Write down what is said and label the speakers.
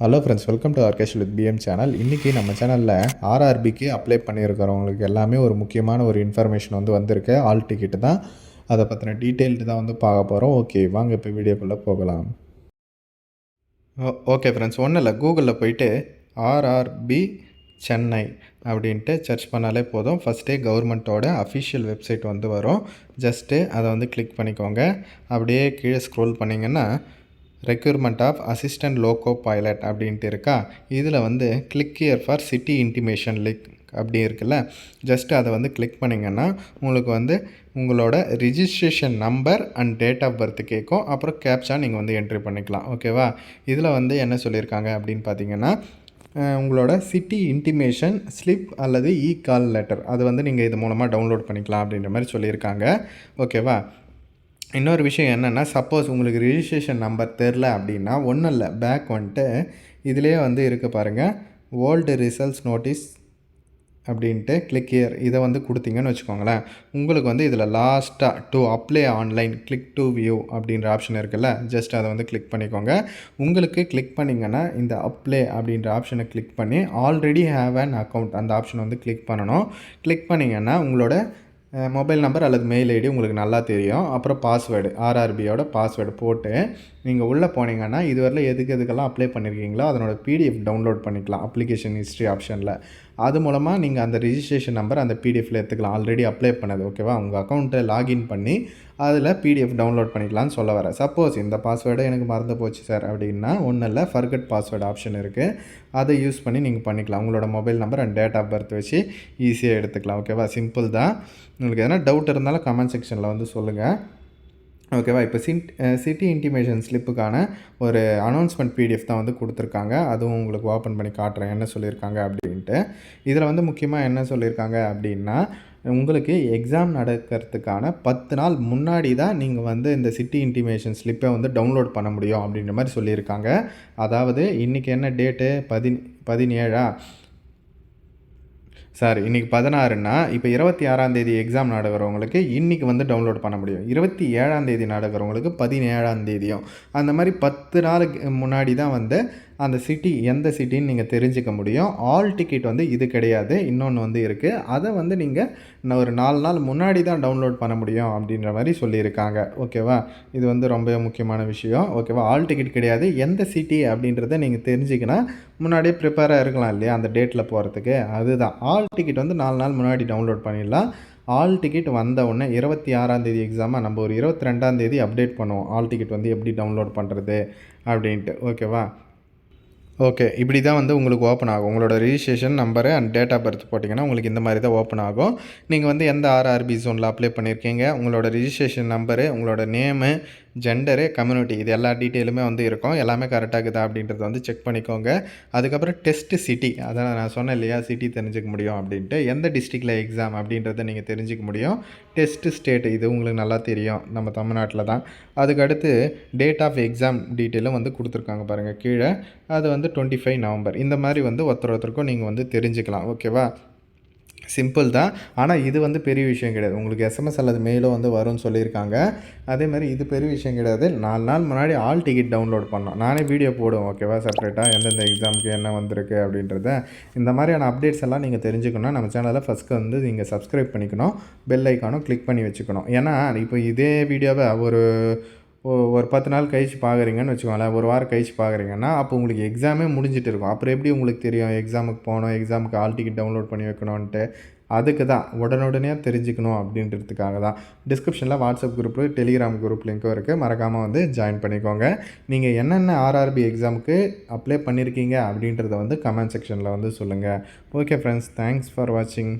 Speaker 1: Hello friends welcome to Arkesh with PM channel இன்றைக்கி நம்ம சேனலில் ஆர்ஆர்பிக்கு அப்ளை பண்ணியிருக்கிறவங்களுக்கு எல்லாமே ஒரு முக்கியமான ஒரு இன்ஃபர்மேஷன் வந்து வந்திருக்கு. ஆல் டிக்கெட்டு தான். அதை பற்றின டீட்டெயில்டு தான் வந்து பார்க்க போகிறோம் ஓகே வாங்க இப்போ வீடியோக்குள்ளே போகலாம். ஓ- ஓகே ஃப்ரெண்ட்ஸ் ஒன்றும் இல்லை. கூகுளில் போயிட்டு ஆர்ஆர்பி சென்னை அப்படின்ட்டு சர்ச் பண்ணாலே போதும். ஃபஸ்ட்டே கவர்மெண்ட்டோட அஃபிஷியல் வெப்சைட் வந்து வரும். ஜஸ்ட்டு அதை வந்து கிளிக் பண்ணிக்கோங்க. அப்படியே கீழே ஸ்க்ரோல் பண்ணிங்கன்னா requirement of assistant loco pilot அப்படின்ட்டு இருக்கா? இதில் வந்து click here for city intimation link அப்படி இருக்குல்ல? ஜஸ்ட் அதை வந்து கிளிக் பண்ணிங்கன்னா உங்களுக்கு வந்து உங்களோட registration number and date of birth கேட்கும் அப்புறம் கேப்ஷா நீங்கள் வந்து என்ட்ரி பண்ணிக்கலாம். ஓகேவா இதில் வந்து என்ன சொல்லியிருக்காங்க அப்படின்னு பார்த்தீங்கன்னா உங்களோட சிட்டி இன்டிமேஷன் ஸ்லிப் அல்லது இ கால் லெட்டர் அது வந்து நீங்கள் இது மூலமாக டவுன்லோட் பண்ணிக்கலாம் அப்படின்ற மாதிரி சொல்லியிருக்காங்க. ஓகேவா இன்னொரு விஷயம் என்னென்னா சப்போஸ் உங்களுக்கு ரிஜிஸ்ட்ரேஷன் நம்பர் தெரில அப்படின்னா ஒன்றும் இல்லை பேக் வந்துட்டு இதுலேயே வந்து இருக்க பாருங்கள் ஓல்டு ரிசல்ட்ஸ் நோட்டீஸ் அப்படின்ட்டு கிளிக் இயர் இதை வந்து கொடுத்தீங்கன்னு வச்சுக்கோங்களேன். உங்களுக்கு வந்து இதில் லாஸ்ட்டாக to apply online click to view அப்படின்ற ஆப்ஷன் இருக்குல்ல ஜஸ்ட் அதை வந்து கிளிக் பண்ணிக்கோங்க. உங்களுக்கு கிளிக் பண்ணிங்கன்னா இந்த அப்ளை அப்படின்ற ஆப்ஷனை கிளிக் பண்ணி ஆல்ரெடி ஹேவ் அன் அக்கௌண்ட் அந்த ஆப்ஷன் வந்து கிளிக் பண்ணணும். கிளிக் பண்ணிங்கன்னா உங்களோட மொபைல் நம்பர் அல்லது மெயில் ஐடி உங்களுக்கு நல்லா தெரியும். அப்புறம் பாஸ்வேர்டு ஆர்ஆர்பியோட பாஸ்வேர்டு போட்டு நீங்கள் உள்ளே போனீங்கன்னா இதுவரையில் எதுக்கு எதுக்கெல்லாம் அப்ளை பண்ணியிருக்கீங்களோ அதனோட பிடிஎஃப் டவுன்லோட் பண்ணிக்கலாம். அப்ளிகேஷன் ஹிஸ்ட்ரி ஆப்ஷனில் அது மூலமாக நீங்கள் அந்த ரிஜிஸ்ட்ரேஷன் நம்பர் அந்த பிடிஎஃப்ல எடுத்துக்கலாம். ஆல்ரெடி அப்ளை பண்ணது ஓகேவா உங்கள் அக்கௌண்ட்டை லாகின் பண்ணி அதில் பிடிஎஃப் டவுன்லோட் பண்ணிக்கலாம்னு சொல்ல வரேன் சப்போஸ் இந்த பாஸ்வேர்டு எனக்கு மறந்து போச்சு சார் அப்படின்னா ஒன்றும் இல்லை ஃபர்கட் பாஸ்வேர்டு ஆப்ஷன் இருக்குது அதை யூஸ் பண்ணி நீங்கள் பண்ணிக்கலாம். உங்களோட mobile number and date of birth வச்சு ஈஸியாக எடுத்துக்கலாம் ஓகேவா சிம்பிள் தான். உங்களுக்கு எதனா டவுட் இருந்தாலும் கமெண்ட் செக்ஷனில் வந்து சொல்லுங்கள் ஓகேவா? இப்போ சிட் சிட்டி இன்டிமேஷன் ஸ்லிப்புக்கான ஒரு அனௌன்ஸ்மெண்ட் பிடிஎஃப் தான் வந்து கொடுத்துருக்காங்க. அதுவும் உங்களுக்கு ஓப்பன் பண்ணி காட்டுறேன். என்ன சொல்லியிருக்காங்க அப்படின்ட்டு. இதில் வந்து முக்கியமாக என்ன சொல்லியிருக்காங்க அப்படின்னா உங்களுக்கு எக்ஸாம் நடக்கிறதுக்கான பத்து நாள் முன்னாடி தான் நீங்கள் வந்து இந்த சிட்டி இன்டிமேஷன் ஸ்லிப்பை வந்து டவுன்லோட் பண்ண முடியும் அப்படின்ற மாதிரி சொல்லியிருக்காங்க. அதாவது இன்றைக்கி என்ன டேட்டு பதின் பதினேழா? சார் இன்றைக்கி பதினாறுன்னா இப்போ இருபத்தி ஆறாம் தேதி எக்ஸாம் நடக்கிறவங்களுக்கு இன்றைக்கி வந்து டவுன்லோட் பண்ண முடியும். இருபத்தி ஏழாம் தேதி நடக்கிறவங்களுக்கு பதினேழாம் தேதியும். அந்த மாதிரி பத்து நாளுக்கு முன்னாடி தான் வந்து அந்த சிட்டி எந்த சிட்டின்னு நீங்கள் தெரிஞ்சுக்க முடியும். ஆல் டிக்கெட் வந்து இது கிடையாது. இன்னொன்று வந்து இருக்குது அதை வந்து நீங்கள் ஒரு நாலு நாள் முன்னாடி தான் டவுன்லோட் பண்ண முடியும் அப்படின்ற மாதிரி சொல்லியிருக்காங்க. ஓகேவா இது வந்து ரொம்ப முக்கியமான விஷயம். ஓகேவா ஆல் டிக்கெட் கிடையாது. எந்த சிட்டி அப்படின்றத நீங்கள் தெரிஞ்சுக்கினா முன்னாடியே ப்ரிப்பேராக இருக்கலாம் இல்லையா? அந்த டேட்டில் போகிறதுக்கு அதுதான். ஆல் டிக்கெட் வந்து நாலு நாள் முன்னாடி டவுன்லோட் பண்ணிடலாம். ஆல் டிக்கெட் வந்த உடனே இருபத்தி ஆறாம் தேதி நம்ம ஒரு இருபத்தி ரெண்டாம் தேதி அப்டேட் பண்ணுவோம். ஆல் டிக்கெட் வந்து எப்படி டவுன்லோட் பண்ணுறது அப்படின்ட்டு. ஓகேவா ஓகே இப்படி தான் வந்து உங்களுக்கு ஓப்பன் ஆகும். உங்களோட registration number and date of birth போட்டிங்கன்னா உங்களுக்கு இந்த மாதிரி தான் ஓப்பன் ஆகும். நீங்கள் வந்து எந்த ஆர்ஆர்பி ஜோனில் அப்ளை பண்ணியிருக்கீங்க உங்களோட ரிஜிஸ்ட்ரேஷன் நம்பரு உங்களோட நேமு ஜெண்டரு கம்யூனிட்டி இது எல்லா டீட்டெயிலுமே வந்து இருக்கும். எல்லாமே கரெக்டாக இருக்குதா அப்படின்றத வந்து செக் பண்ணிக்கோங்க. அதுக்கப்புறம் டெஸ்ட்டு சிட்டி அதான் நான் சொன்னேன் இல்லையா சிட்டி தெரிஞ்சுக்க முடியும் அப்படின்ட்டு. எந்த டிஸ்ட்ரிக்டில் எக்ஸாம் அப்படின்றத நீங்கள் தெரிஞ்சுக்க முடியும். டெஸ்ட்டு ஸ்டேட் இது உங்களுக்கு நல்லா தெரியும் நம்ம தமிழ்நாட்டில் தான். அதுக்கடுத்து டேட் ஆஃப் எக்ஸாம் டீட்டெயிலும் வந்து கொடுத்துருக்காங்க பாருங்கள் கீழே. அது வந்து டுவெண்ட்டி ஃபைவ் நவம்பர். இந்த மாதிரி வந்து ஒருத்தர் ஒருத்தருக்கும் நீங்கள் வந்து தெரிஞ்சுக்கலாம் ஓகேவா சிம்பிள் தான். ஆனால் இது வந்து பெரிய விஷயம் கிடையாது. உங்களுக்கு எஸ்எம்எஸ் அல்லது மெயிலோ வந்து வரும்னு சொல்லியிருக்காங்க. அதே மாதிரி இது பெரிய விஷயம் கிடையாது. நாலு நாள் முன்னாடி ஆல் டிக்கெட் டவுன்லோட் பண்ணோம். நானே வீடியோ போடுவோம் ஓகேவா செப்பரேட்டாக எந்தெந்த எக்ஸாமுக்கு என்ன வந்திருக்கு அப்படின்றத. இந்த மாதிரியான அப்டேட்ஸ் எல்லாம் நீங்கள் தெரிஞ்சுக்கணும்னா நம்ம சேனலில் ஃபஸ்ட்டு வந்து நீங்கள் சப்ஸ்கிரைப் பண்ணிக்கணும். பெல் ஐக்கானும் கிளிக் பண்ணி வச்சுக்கணும். ஏன்னா இப்போ இதே வீடியோவை ஒரு ஒரு பத்து நாள் கழிச்சு பார்க்குறீங்கன்னு வச்சுக்கோங்களேன். ஒரு வாரம் கழிச்சு பார்க்குறீங்கன்னா அப்போ உங்களுக்கு எக்ஸாமே முடிஞ்சிட்டு இருக்கும். அப்புறம் எப்படி உங்களுக்கு தெரியும்? எக்ஸாமுக்கு போகணும் எக்ஸாமுக்கு ஆல் டிக்கெட் டவுன்லோட் பண்ணி வைக்கணும்ன்ட்டு. அதுக்கு தான். உடனுடனே தெரிஞ்சுக்கணும் அப்படின்றதுக்காக தான். டிஸ்கிரிப்ஷனில் வாட்ஸ்அப் குரூப்பு டெலிகிராம் குரூப் லிங்க்கும் இருக்குது மறக்காமல் வந்து ஜாயின் பண்ணிக்கோங்க. நீங்கள் என்னென்ன ஆர்ஆர்பி எக்ஸாமுக்கு அப்ளை பண்ணியிருக்கீங்க அப்படின்றத வந்து கமெண்ட் செக்ஷனில் வந்து சொல்லுங்கள் ஓகே ஃப்ரெண்ட்ஸ் தேங்க்ஸ் ஃபார் வாட்சிங்